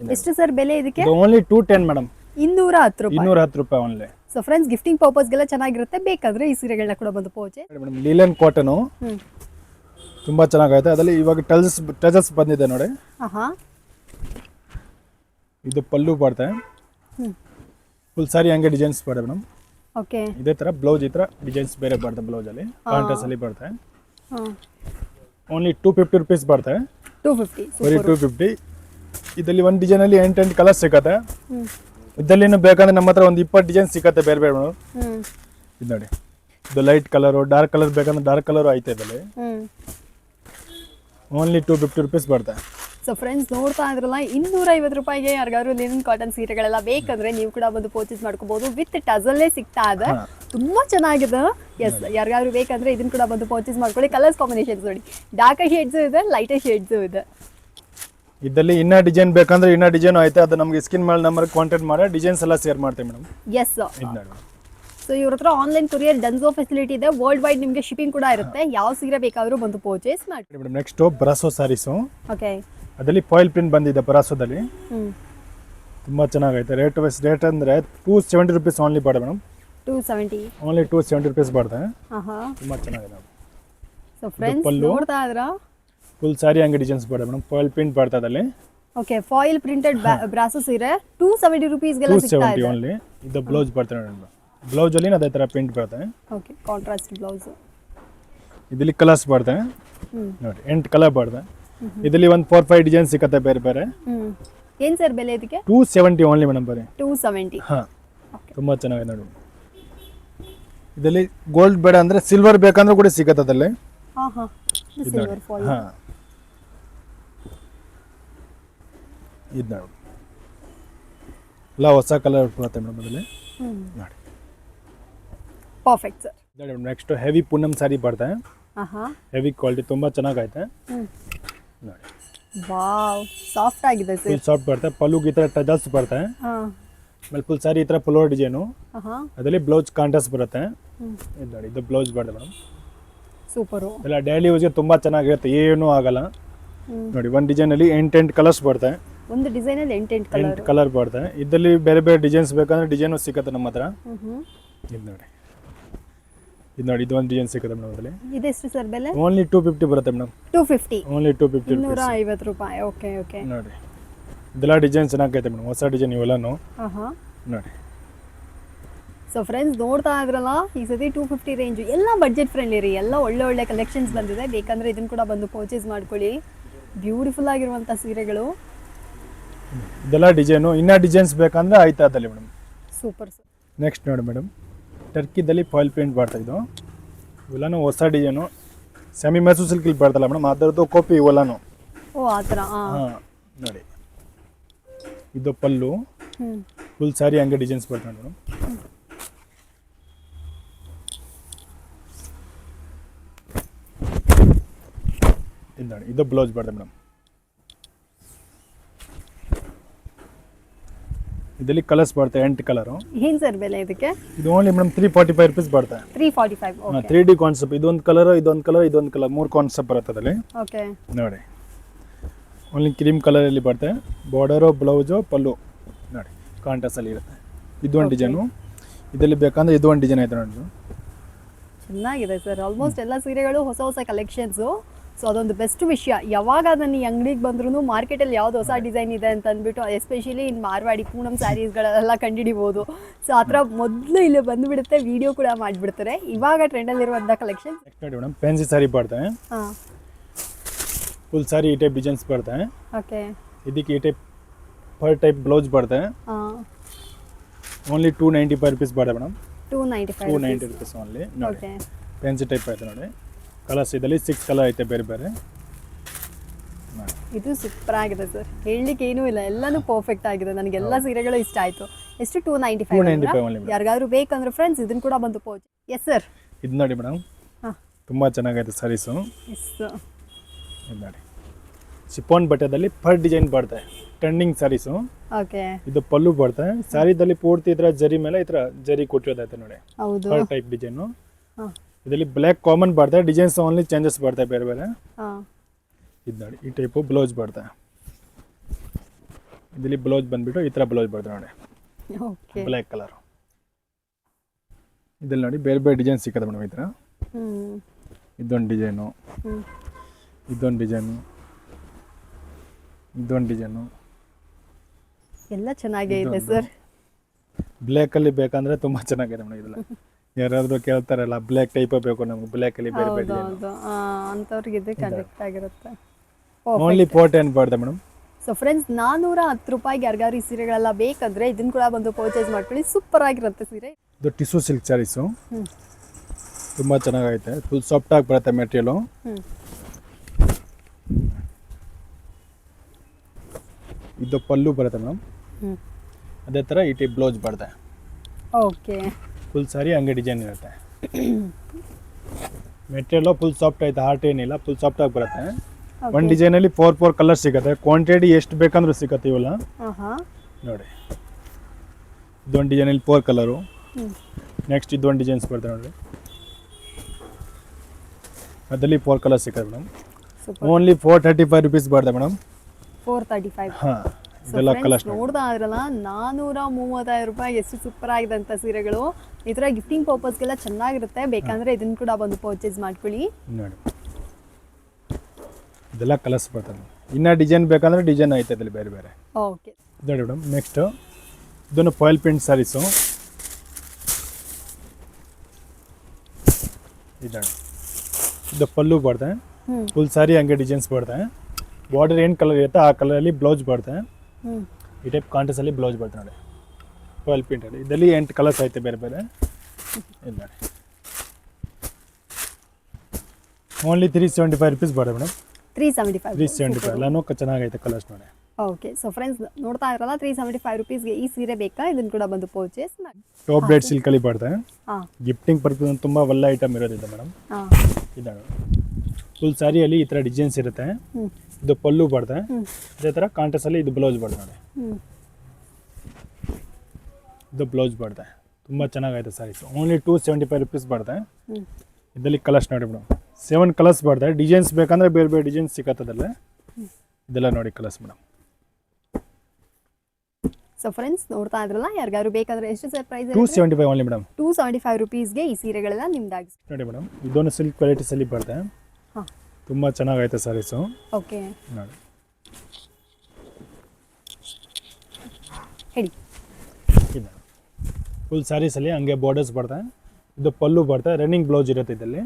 ಎಷ್ಟು ಸರ್ ಬೆಲೆ ಇದಕ್ಕೆ? ಓನ್ಲಿ ಟೂ ಟೆನ್ ಮೇಡಮ್ ಇನ್ನೂರ ಹತ್ತು ರೂಪಾಯಿ. ಇನ್ನೂರ ಹತ್ತು ರೂಪಾಯಿ ಓನ್ಲಿ ಸೊ ಫ್ರೆಂಡ್ಸ್ ಗಿಫ್ಟಿಂಗ್ ಪರ್ಪಸ್ಗೆಲ್ಲ ಚೆನ್ನಾಗಿರುತ್ತೆ. ಬೇಕಾದ್ರೆ ಈ ಸೀರೆಗಳನ್ನ ಕೂಡ ಬಂದು ಪರ್ಚೇಸ್ ಮೇಡಮ್ ಲೀಲನ್ ಕಾಟನ್ ಹ್ಮ್. ತುಂಬಾ ಚೆನ್ನಾಗೈತೆ ಅದರಲ್ಲಿ ಇವಾಗ ಟಜಸ್ ಟಜಸ್ ಬಂದಿದೆ ನೋಡಿ. ಆಹಾ. ಇದು ಪಲ್ಲು ಬರ್ತದೆ ಹ್ಮ್. ಫುಲ್ ಸಾರಿ ಹಂಗೆ ಡಿಸೈನ್ಸ್ ಬರ್ತದೆ ಮೇಡಮ್ ಓಕೆ. ಇದೇ ತರ ಬ್ಲೌಸ್ ಈ ತರ ಡಿಸೈನ್ಸ್ ಬೇರೆ ಬರ್ತದೆ ಬ್ಲೌಸ್ ಅಲ್ಲಿ ಕಾಂಟ್ರಾಸ್ಟ್ ಅಲ್ಲಿ ಬರ್ತದೆ. ಹಾಂ ಓನ್ಲಿ ಟೂ ಫಿಫ್ಟಿ ರುಪೀಸ್ ಬರ್ತದೆ. ಟೂ ಫಿಫ್ಟಿ ಬರೀ ಟೂ ಫಿಫ್ಟಿ ಇದರಲ್ಲಿ ಒಂದು ಡಿಸೈನಲ್ಲಿ ಎಂಟು ಎಂಟು ಕಲರ್ ಸಿಕ್ಕತ್ತೆ ಇದರಲ್ಲಿ ಬೇಕಂದ್ರೆ ನಮ್ಮ ಹತ್ರ ಒಂದು ಇಪ್ಪತ್ತು ಡಿಸೈನ್ ಸಿಕ್ಕತ್ತೆ ಬೇರೆ ಬೇರೆ ಇದು ನೋಡಿ. ಇದು ಲೈಟ್ ಕಲರು ಡಾರ್ಕ್ ಕಲರ್ ಬೇಕಂದ್ರೆ ಡಾರ್ಕ್ ಕಲರು ಐತೆ ಇದರಲ್ಲಿ. ಓನ್ಲಿ ಟೂ ಫಿಫ್ಟಿ ರುಪೀಸ್ ಬರ್ತದೆ. ಸೊ ಫ್ರೆಂಡ್ಸ್ ನೋಡ್ತಾ ಇದ್ರಲ್ಲ ಇನ್ನೂರ ಐವತ್ತು ರೂಪಾಯಿಗೆ ಯಾರಿಗಾದ್ರು ಲಿನನ್ ಕಾಟನ್ ಸೀರೆಗಳೆಲ್ಲ ಬೇಕಂದ್ರೆ ನೀವು ಕೂಡ ಬಂದು ಪರ್ಚೇಸ್ ಮಾಡ್ಕೋಬಹುದು ವಿತ್ ಟಜಲ್ಲೇ ಸಿಗ್ತಾ ಇದೆ. ತುಂಬಾ ಚೆನ್ನಾಗಿದೆ. ಎಸ್ ಯಾರಿಗಾದ್ರು ಬೇಕಂದ್ರೆ ಇದನ್ನ ಕೂಡ ಬಂದು ಪರ್ಚೇಸ್ ಮಾಡ್ಕೊಳ್ಳಿ. ಕಲರ್ಸ್ ಕಾಂಬಿನೇಷನ್ಸ್ ನೋಡಿ. ಡಾರ್ಕ್ ಶೇಡ್ಸ್ ಇದೆ ಲೈಟ್ ಶೇಡ್ಸ್ ಇದೆ. ಇದರಲ್ಲಿ ಇನ್ನ ಡಿಸೈನ್ ಬೇಕಂದ್ರೆ ಇನ್ನ ಡಿಸೈನ್ ಐತೆ ಅದು ನಮಗೆ ಸ್ಕಿನ್ ಮೇಲೆ ನಂಬರ್ ಕಾಂಟ್ಯಾಕ್ಟ್ ಮಾಡಿ ಡಿಸೈನ್ಸ್ ಎಲ್ಲ ಶೇರ್ ಮಾಡ್ತೀವಿ ಮೇಡಮ್ ಎಸ್ ಸೊ ಇವ್ರ ಹತ್ರ ಆನ್ಲೈನ್ ಕೊರಿಯರ್ ಡನ್ಸೋ ಫೆಸಿಲಿಟಿ ಇದೆ. ವರ್ಲ್ಡ್ ವೈಡ್ ನಿಮಗೆ ಶಿಪ್ಪಿಂಗ್ ಕೂಡ ಇರುತ್ತೆ. ಯಾವ ಸೀರೆ ಬೇಕಾದರೂ ಬಂದು ಪರ್ಚೇಸ್ ಮಾಡಿ. Madam next brasso saris okay ಅದರಲ್ಲಿ ಫಾಯಿಲ್ ಪ್ರಿಂಟ್ ಬಂದಿದೆ ಪರಾಸೋದಲ್ಲಿ. ತುಂಬ ಚೆನ್ನಾಗೈತೆ. ರೇಟ್ ವೈಸ್ ರೇಟ್ ಅಂದರೆ ಟೂ ಸೆವೆಂಟಿ ರುಪೀಸ್ ಓನ್ಲಿ ಬಾಡ madam. Two seventy only two seventy rupees ಬಾಡ್ದೆ ತುಂಬ ಚೆನ್ನಾಗಿದೆ ಸೊ ಫ್ರೆಂಡ್ಸ್ ನೋಡ್ತಾ ಇದ್ರಾ? ಫುಲ್ ಸಾರಿ ಹಂಗೆ ಡಿಸೈನ್ಸ್ ಬಾಡ ಮೇಡಮ್. ಫಾಯಿಲ್ ಪ್ರಿಂಟ್ ಅದರಲ್ಲಿ. ಓಕೆ ಫಾಯಿಲ್ ಪ್ರಿಂಟೆಡ್ ಬ್ರಾಸಸ್ ಇದೆ. ಟೂ ಸೆವೆಂಟಿ ರುಪೀಸ್ಗೆಲ್ಲ ಸಿಗ್ತಾ ಇದೆ. ಓನ್ಲಿ ಇದು ಬ್ಲೌಸ್ ಬರ್ತದೆ ನೋಡಿ ಬ್ಲೌಸಲ್ಲಿ ಅದೇ ಥರ ಪ್ರಿಂಟ್ ಬರ್ತದೆ ಓಕೆ ಕಾಂಟ್ರಾಸ್ಟ್ ಬ್ಲೌಸ್ ಇದರಲ್ಲಿ ಕಲರ್ಸ್ ಬರ್ತದೆ ನೋಡಿ ಎಂಟು ಕಲರ್ ಬರ್ತದೆ ಇದರಲ್ಲಿ ಒಂದು ಫೋರ್ ಫೈವ್ ಡಿಸೈನ್ ಸಿಕ್ಕತ್ತೆ ಬೇರೆ ಬೇರೆ. ಏನು ಸರ್ ಬೆಲೆ ಇದಕ್ಕೆ? ಟೂ ಸೆವೆಂಟಿ ಓನ್ಲಿ ಮೇಡಮ್ ಬರೀ. ಟೂ ಸೆವೆಂಟಿ ಹಾಂ. ತುಂಬ ಚೆನ್ನಾಗಿದೆ ನೋಡಿ. ಇದರಲ್ಲಿ ಗೋಲ್ಡ್ ಬೇಡ ಅಂದರೆ ಸಿಲ್ವರ್ ಬೇಕಂದ್ರೆ ಕೂಡ ಸಿಗತ್ತೆ ಅದರಲ್ಲಿ. ಹಾಂ ಹಾಂ. ಇದು ನೋಡಿ. ಎಲ್ಲ ಹೊಸ ಕಲರ್ ಬರುತ್ತೆ ಮೇಡಮ್ ಅದರಲ್ಲಿ. ನೋಡಿ. Perfect sir next heavy Poonam sari ಬರ್ತದೆ ಹಾಂ ಹೆವಿ ಕ್ವಾಲಿಟಿ ತುಂಬ ಚೆನ್ನಾಗೈತೆ. ನೋಡಿ. ವಾವ್ ಸಾಫ್ಟ್ ಆಗಿದೆ ಸರ್. ಫುಲ್ ಸಾಫ್ಟ್ ಬರುತ್ತೆ. ಪಲ್ಲುಗೆ ಈ ಥರ ಟಜಲ್ಸ್ ಬರುತ್ತೆ. ಹಾಂ. ಆಮೇಲೆ ಫುಲ್ ಸಾರಿ ಈ ಥರ ಪಲೋ ಡಿಸೈನು ಹಾಂ ಅದರಲ್ಲಿ ಬ್ಲೌಸ್ ಕಾಂಟ್ರಾಸ್ಟ್ ಬರುತ್ತೆ. ಇದು ನೋಡಿ ಇದು ಬ್ಲೌಸ್ ಬರ್ತದೆ ಮೇಡಮ್. ಸೂಪರು. ಎಲ್ಲ ಡೈಲಿ ಯೂಸ್ಗೆ ತುಂಬ ಚೆನ್ನಾಗಿರುತ್ತೆ. ಏನೂ ಆಗಲ್ಲ. ನೋಡಿ ಒಂದು ಡಿಸೈನಲ್ಲಿ ಎಂಟೆಂಟು ಕಲರ್ಸ್ ಬರುತ್ತೆ. ಒಂದು ಡಿಸೈನಲ್ಲಿ ಎಂಟೆಂಟು ಕಲರ್ ಎಂಟು ಕಲರ್ ಬರ್ತವೆ ಇದರಲ್ಲಿ ಬೇರೆ ಬೇರೆ ಡಿಸೈನ್ಸ್ ಬೇಕಂದ್ರೆ ಡಿಸೈನು ಸಿಗುತ್ತೆ ನಮ್ಮ ಹತ್ರ. ಹ್ಞೂ ಇದು ನೋಡಿ. ಇದು ನೋಡಿ ಇದು ಒಂದು ಡಿಸೈನ್ ಸಿಗುತ್ತೆ ಮೇಡಮ್ ಅದರಲ್ಲಿ. ಇದೆಷ್ಟು ಸರ್ ಬೆಲೆ? ಓನ್ಲಿ ಟೂ ಫಿಫ್ಟಿ ಬರುತ್ತೆ madam two fifty only two fifty ಇನ್ನೂರ ಐವತ್ತು ರೂಪಾಯಿ. ಓಕೆ ಓಕೆ ನೋಡಿ. ಇದೆಲ್ಲ ಡಿಸೈನ್ ಚೆನ್ನಾಗೈತೆ ಮೇಡಮ್ ಹೊಸ ಡಿಸೈನ್ ಇವೆಲ್ಲನೂ. ನೋಡಿ. ಸೊ ಫ್ರೆಂಡ್ಸ್ ನೋಡ್ತಾ ಇದ್ರಲ್ಲ ಈ ಸತಿ ಟೂ ಫಿಫ್ಟಿ ರೇಂಜು ಎಲ್ಲ ಬಡ್ಜೆಟ್ ಫ್ರೆಂಡ್ಲಿ ರೀ. ಎಲ್ಲ ಒಳ್ಳೆ ಒಳ್ಳೆ ಕಲೆಕ್ಷನ್ಸ್ ಬಂದಿದೆ. ಬೇಕಂದ್ರೆ ಇದನ್ನು ಕೂಡ ಬಂದು ಪರ್ಚೇಸ್ ಮಾಡ್ಕೊಳ್ಳಿ. ಬ್ಯೂಟಿಫುಲ್ ಆಗಿರುವಂಥ ಸೀರೆಗಳು. ಇದೆಲ್ಲ ಡಿಸೈನು ಇನ್ನ ಡಿಸೈನ್ಸ್ ಬೇಕಂದ್ರೆ ಆಯ್ತಾ ಅದಲ್ಲಿ ಮೇಡಮ್ ಸೂಪರ್ ಸರ್ ನೆಕ್ಸ್ಟ್ ನೋಡಿ ಮೇಡಮ್ ಟರ್ಕಿದಲ್ಲಿ ಫಾಯಿಲ್ ಬರ್ತಾ ಇದು ಇವೆಲ್ಲನೂ ಹೊಸ ಡಿಸೈನು ಸೆಮಿ ಮೆಸು ಸಿಲ್ಕಲ್ಲಿ ಬರ್ತಲ್ಲ ಮೇಡಮ್ ಅದರದ್ದು ಕಾಪಿ ಇವೆಲ್ಲನೂ ಓ ಆ ಥರ ಹಾಂ ನೋಡಿ. ಇದು ಪಲ್ಲು. ಫುಲ್ ಸ್ಯಾರಿ ಹಂಗೆ ಡಿಸೈನ್ಸ್ ಬರ್ತದೆ ಮೇಡಮ್ ಇದು ನೋಡಿ ಇದು ಬ್ಲೌಸ್ ಬರ್ತದೆ ಮೇಡಮ್ ಇದರಲ್ಲಿ ಕಲರ್ಸ್ ಬರುತ್ತೆ ಎಂಟು ಕಲರು ಏನು ಸರ್ ಬೆಲೆ ಇದಕ್ಕೆ? ಇದು only madam three forty five rupees ಬರುತ್ತೆ. Three forty five okay three D concept ಇದೊಂದು ಕಲರ್ ಇದೊಂದು ಕಲರ್ ಇದೊಂದು ಕಲರ್ ಮೂರು ಕಾನ್ಸೆಪ್ಟ್ ಬರುತ್ತೆ ಅದರಲ್ಲಿ. ಓಕೆ ನೋಡಿ. ಓನ್ಲಿ ಕ್ರೀಮ್ ಕಲರಲ್ಲಿ ಬರುತ್ತೆ. Border blouse pallu. ನೋಡಿ ಕಾಂಟ್ರಾಸ್ಟಲ್ಲಿ ಇರುತ್ತೆ. ಒಂದು ಡಿಸೈನು ಇದರಲ್ಲಿ ಬೇಕಂದ್ರೆ ಇದು ಒಂದು ಡಿಸೈನ್ ಐತೆ ನೋಡಿ. ಚೆನ್ನಾಗಿದೆ ಸರ್. ಆಲ್ಮೋಸ್ಟ್ ಎಲ್ಲ ಸೀರೆಗಳು ಹೊಸ ಹೊಸ ಕಲೆಕ್ಷನ್ಸು ಸೊ ಅದೊಂದು ಬೆಸ್ಟ್ ವಿಷಯ. ಯಾವಾಗ ನಾನು ಈ ಅಂಗಡಿಗೆ ಬಂದ್ರೂ ಮಾರ್ಕೆಟಲ್ಲಿ ಯಾವ್ದು ಹೊಸ ಡಿಸೈನ್ ಇದೆ ಅಂತ ಅಂದ್ಬಿಟ್ಟು ಎಸ್ಪೆಷಲಿ ಇನ್ ಮಾರ್ವಾಡಿ ಪೂನಮ್ ಸ್ಯಾರೀಸ್ಗಳೆಲ್ಲ ಕಂಡುಹಿಡಿಬೋದು ಸೊ ಆ ಥರ ಮೊದಲು ಇಲ್ಲಿ ಬಂದುಬಿಡುತ್ತೆ ವಿಡಿಯೋ ಕೂಡ ಮಾಡಿಬಿಡ್ತಾರೆ. ಇವಾಗ ಟ್ರೆಂಡಲ್ಲಿರುವಂಥ ಕಲೆಕ್ಷನ್ ನೋಡಿ ಮೇಡಮ್ ಫ್ಯಾನ್ಸಿ ಸಾರಿ ಬರ್ತವೆ ಹಾಂ. ಫುಲ್ ಸಾರಿ ಈ ಟೈಪ್ ಡಿಸೈನ್ಸ್ ಬರ್ತವೆ ಓಕೆ ಇದಕ್ಕೆ ಈ ಟೈಪ್ ಪರ್ ಟೈಪ್ ಬ್ಲೌಸ್ ಬರ್ತವೆ ಹಾಂ. Only two ninety five rupees ಬರ್ತದೆ madam two ninety two ninety rupees only ನೋಡಿ. ಪೆನ್ಸಿ ಫ್ಯಾನ್ಸಿ ಟೈಪ್ ಐತೆ ನೋಡಿ. ಕಲರ್ಸ್ ಇದರಲ್ಲಿ ಸಿಕ್ಸ್ ಕಲರ್ ಐತೆ ಬೇರೆ ಬೇರೆ. ಇದು ಸೂಪರ್ ಆಗಿದೆ ಸರ್ ಹೇಳಲಿಕ್ಕೆ ಏನೂ ಇಲ್ಲ. ಎಲ್ಲಾನು ಪರ್ಫೆಕ್ಟ್ ಆಗಿದೆ. ನನಗೆ ನನಗೆಲ್ಲ ಸೀರೆಗಳು ಇಷ್ಟ ಆಯ್ತು. ಎಷ್ಟು? Two ninety five 295 only, madam. ಯಾರಿಗಾದ್ರೂ ಬೇಕಂದ್ರೆ ಫ್ರೆಂಡ್ಸ್ ಇದನ್ನ ಕೂಡ ಬಂದು ಪೋಚ್ ಎಸ್ ಸರ್ ಇದು ನೋಡಿ ಮೇಡಮ್. ಹಾಂ. ತುಂಬ ಚೆನ್ನಾಗೈತೆ ಸಾರೀಸು ಎಸ್ ಇದು ನೋಡಿ. ಶಿಫಾನ್ ಬಟ್ಟೆದಲ್ಲಿ ಪರ್ ಡಿಸೈನ್ ಬರುತ್ತೆ. ಟ್ರೆಂಡಿಂಗ್ ಸ್ಯಾರೀಸು ಓಕೆ ಇದು ಪಲ್ಲು ಬರುತ್ತೆ. ಸ್ಯಾರಿದಲ್ಲಿ ಪೂರ್ತಿ ಇದ್ರ ಜರಿ ಮೇಲೆ ಥರ ಜರಿ ಕೊಟ್ಟಿರೋದೈತೆ ನೋಡಿ. ಹೌದು. ಪರ್ ಟೈಪ್ ಡಿಸೈನು ಹಾಂ. ಇದರಲ್ಲಿ ಬ್ಲ್ಯಾಕ್ ಕಾಮನ್ ಬರ್ತದೆ ಡಿಸೈನ್ಸ್ ಓನ್ಲಿ ಚೇಂಜಸ್ ಬರ್ತದೆ ಬೇರೆ ಬೇರೆ. ಇದು ನೋಡಿ ಈ ಟೈಪು ಬ್ಲೌಸ್ ಬರ್ತದೆ. ಇದರಲ್ಲಿ ಬ್ಲೌಸ್ ಬಂದ್ಬಿಟ್ಟು ಈ ಥರ ಬ್ಲೌಸ್ ಬರ್ತದೆ ನೋಡಿ. ಬ್ಲ್ಯಾಕ್ ಕಲರ್ ಇದರಲ್ಲಿ ನೋಡಿ ಬೇರೆ ಬೇರೆ ಡಿಸೈನ್ ಸಿಕ್ಕದೆ ಮೇಡಮ್ ಈ ಥರ ಇದೊಂದು ಡಿಸೈನು ಇದೊಂದು ಡಿಸೈನು ಇದೊಂದು ಡಿಸೈನು ಎಲ್ಲ ಚೆನ್ನಾಗೇ ಇದೆ ಸರ್. ಬ್ಲ್ಯಾಕಲ್ಲಿ ಬೇಕಂದ್ರೆ ತುಂಬ ಚೆನ್ನಾಗಿದೆ ಮೇಡಮ್ ಇದೆಲ್ಲ [laughs] ಯಾರಾದರೂ ಕೇಳ್ತಾರಲ್ಲ ಬ್ಲ್ಯಾಕ್ ಟೈಪ್ ಬೇಕು ನಮ್ಗೆ ಬ್ಲ್ಯಾಕಲ್ಲಿ ಬೇರೆ ಬೇರೆ ಹೌದು ಹೌದು ಅಂಥವ್ರಿಗೆ ಇದು ಕನೆಕ್ಟ್ ಆಗಿರುತ್ತೆ. ಓನ್ಲಿ ಪೋರ್ಟ್ ಅಂತ ಬರ್ತದೆ ಮೇಡಮ್? ಸೊ ಫ್ರೆಂಡ್ಸ್ ನಾನ್ನೂರ ಹತ್ತು ರೂಪಾಯಿಗೆ ಯಾರಿಗಾರು ಈ ಸೀರೆಗಳೆಲ್ಲ ಬೇಕಂದ್ರೆ ಇದನ್ನ ಕೂಡ ಬಂದು ಪರ್ಚೇಸ್ ಮಾಡ್ಕೊಳ್ಳಿ. ಸೂಪರ್ ಆಗಿರುತ್ತೆ ಸೀರೆ. ಇದು ಟಿಸು ಸಿಲ್ಕ್ ಸ್ಯಾರೀಸು ಹ್ಮ್. ತುಂಬ ಚೆನ್ನಾಗೈತೆ. ಫುಲ್ ಆಗಿ ಬರುತ್ತೆ ಮೆಟೀರಿಯಲು ಇದು ಪಲ್ಲು ಬರುತ್ತೆ ಮೇಡಮ್. ಹ್ಞೂ ಅದೇ ಥರ ಇಟಿ ಬ್ಲೌಸ್ ಬರುತ್ತೆ ಓಕೆ ಫುಲ್ ಸಾರಿ ಹಂಗೆ ಡಿಸೈನ್ ಇರುತ್ತೆ. ಮೆಟೀರಿಯಲು ಫುಲ್ ಸಾಫ್ಟ್ ಐತೆ ಹಾರ್ಟ್ ಏನಿಲ್ಲ ಫುಲ್ ಸಾಫ್ಟಾಗಿ ಬರುತ್ತೆ. ಒಂದು ಡಿಸೈನಲ್ಲಿ ಫೋರ್ ಫೋರ್ ಕಲರ್ ಸಿಗುತ್ತೆ. ಕ್ವಾಂಟಿಟಿ ಎಷ್ಟು ಬೇಕಂದ್ರೂ ಸಿಗುತ್ತೆ ಇವೆಲ್ಲ. ನೋಡಿ. ಇದೊಂದು ಡಿಸೈನಲ್ಲಿ ಫೋರ್ ಕಲರು ನೆಕ್ಸ್ಟ್ ಇದೊಂದು ಡಿಸೈನ್ಸ್ ಬರ್ತದೆ ನೋಡಿ. ಅದರಲ್ಲಿ ಫೋರ್ ಕಲರ್ ಸಿಗುತ್ತೆ madam. Only four thirty five rupees ಬರ್ತದೆ ಮೇಡಮ್. ಫೋರ್ ತರ್ಟಿ ಫೈವ್ ಹಾ. ನೋಡ್ತಾ ಇದ್ರಲ್ಲ ನಾನೂರ ಮೂವತ್ತೈದು ರೂಪಾಯಿ ಎಷ್ಟು ಸೂಪರ್ ಆಗಿದೆ ಅಂತ ಸೀರೆಗಳು. ಈ ತರ ಗಿಫ್ಟಿಂಗ್ ಪರ್ಪಸ್ಗೆಲ್ಲ ಚೆನ್ನಾಗಿರುತ್ತೆ. ಬೇಕಂದ್ರೆ ಇದನ್ನ ಕೂಡ ಬಂದು ಪರ್ಚೇಸ್ ಮಾಡ್ಕೊಳ್ಳಿ. ನೋಡಿ. ಇದೆಲ್ಲ ಕಲರ್ಸ್ ಬರ್ತದೆ. ಇನ್ನ ಡಿಸೈನ್ ಬೇಕಂದ್ರೆ ಡಿಸೈನ್ ಐತೆ ಅದ್ರಲ್ಲಿ ಬೇರೆ ಬೇರೆ. ಓಕೆ ನೋಡಿ ಮೇಡಮ್ ನೆಕ್ಸ್ಟ್ ಇದನ್ನು ಫಾಯಿಲ್ ಪ್ರಿಂಟ್ ಸ್ಯಾರೀಸು ಇದು ಇದು ಪಲ್ಲು ಬರ್ತದೆ. ಫುಲ್ ಸಾರಿ ಹಂಗೆ ಡಿಸೈನ್ಸ್ ಬರ್ತದೆ. ಬಾರ್ಡರ್ ಏನು ಕಲರ್ ಇರುತ್ತೆ ಆ ಕಲರಲ್ಲಿ ಬ್ಲೌಸ್ ಬರ್ತದೆ. ಈ ಟೈಪ್ ಕಾಂಟೆಸಲ್ಲಿ ಬ್ಲೌಸ್ ಬರ್ತದೆ ನೋಡಿ. ಫಾಯಿಲ್ ಪ್ರಿಂಟಲ್ಲಿ ಇದರಲ್ಲಿ ಎಂಟು ಕಲರ್ಸ್ ಐತೆ ಬೇರೆ ಬೇರೆ. ಇದು ನೋಡಿ. Only three seventy five rupees ಬರ್ತದೆ madam. Three seventy five three seventy five ಎಲ್ಲನೂ ಚೆನ್ನಾಗೈತೆ ಕಲರ್ಸ್ ನೋಡಿ. ಓಕೆ ಸೊ ಫ್ರೆಂಡ್ಸ್ ನೋಡ್ತಾ ಇರಲ್ಲ ತ್ರೀ ಸೆವೆಂಟಿ ಫೈವ್ ರುಪೀಸ್ಗೆ ಈ ಸೀರೆ ಬೇಕಾ? ಇದನ್ನ ಕೂಡ ಬಂದು ಪರ್ಚೇಸ್ ಮಾಡಿ ಟಾಪ್ ಬ್ರೇಡ್ ಸಿಲ್ಕಲ್ಲಿ ಬರ್ತದೆ ಹಾ. ಗಿಫ್ಟಿಂಗ್ ಪರ್ಪಸ್ ತುಂಬ ಒಳ್ಳೆ ಐಟಮ್ ಇರೋದಿದೆ ಮೇಡಮ್. ಹಾ. ಇದ್ದಾವೆ ಫುಲ್ ಸ್ಯಾರಿಯಲ್ಲಿ ಈ ಥರ ಡಿಸೈನ್ಸ್ ಇರುತ್ತೆ. ಇದು ಪಲ್ಲು ಬಡ್ದೆ. ಇದೇ ಥರ ಕಾಂಟಸಲ್ಲಿ ಇದು ಬ್ಲೌಸ್ ಬಡ್ದೆ ನೋಡಿ. ಇದು ಬ್ಲೌಸ್ ಬಡ್ದೆ. ತುಂಬ ಚೆನ್ನಾಗೈತೆ saris only two seventy five rupees ಬಡ್ದೆ ಇದರಲ್ಲಿ ಕಲರ್ಸ್ ನೋಡಿ ಮೇಡಮ್ ಸೆವೆನ್ ಕಲರ್ಸ್ ಬಡ್ದೆ. ಡಿಸೈನ್ಸ್ ಬೇಕಂದ್ರೆ ಬೇರೆ ಬೇರೆ ಡಿಸೈನ್ಸ್ ಸಿಕ್ಕತ್ತದಲ್ಲ ಇದೆಲ್ಲ ನೋಡಿ ಕಲರ್ಸ್ ಮೇಡಮ್ ಸೊ ಫ್ರೆಂಡ್ಸ್ ನೋಡ್ತಾ ಇದ್ರಲ್ಲ ಯಾರಿಗಾದ್ರು ಬೇಕಾದ್ರೆ ಎಷ್ಟು sir price two seventy five only madam two seventy five ರುಪೀಸ್ಗೆ ಈ ಸೀರೆಗಳೆಲ್ಲ ನಿಮ್ದಾಗಿ ನೋಡಿ ಮೇಡಮ್ ಇದೊಂದು ಸಿಲ್ಕ್ ಕ್ವಾಲಿಟೀಸಲ್ಲಿ ಬರ್ತದೆ ಹಾಂ. ತುಂಬ ಚೆನ್ನಾಗೈತೆ ಸ್ಯಾರೀಸು ಓಕೆ. ನೋಡಿ. ಹೇಳಿ. ಇದು ಫುಲ್ ಸ್ಯಾರೀಸಲ್ಲಿ ಹಂಗೆ ಬಾರ್ಡರ್ಸ್ ಬರ್ತದೆ ಇದು ಪಲ್ಲು ಬರ್ತದೆ ರನ್ನಿಂಗ್ ಬ್ಲೌಸ್ ಇರುತ್ತೆ ಇದರಲ್ಲಿ.